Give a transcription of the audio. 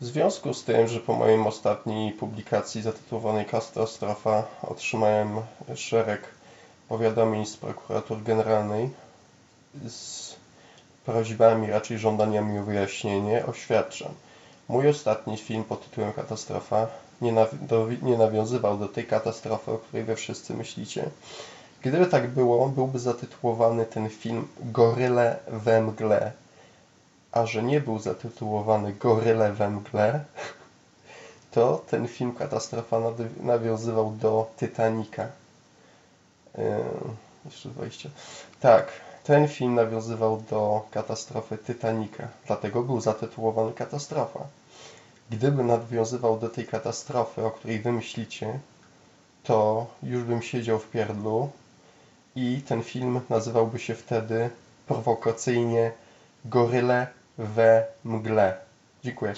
W związku z tym, że po mojej ostatniej publikacji zatytułowanej Katastrofa otrzymałem szereg powiadomień z prokuratury generalnej z prośbami, raczej żądaniami o wyjaśnienie, oświadczam. Mój ostatni film pod tytułem Katastrofa nie, naw- do, nie nawiązywał do tej katastrofy, o której wy wszyscy myślicie. Gdyby tak było, byłby zatytułowany ten film Goryle we mgle. A że nie był zatytułowany Goryle we mgle, to ten film Katastrofa nawiązywał do Titanica. Yy, jeszcze 20. Tak, ten film nawiązywał do katastrofy Titanica, dlatego był zatytułowany Katastrofa. Gdyby nawiązywał do tej katastrofy, o której wy myślicie, to już bym siedział w pierdlu i ten film nazywałby się wtedy prowokacyjnie Goryle we mgle. Dziękuję.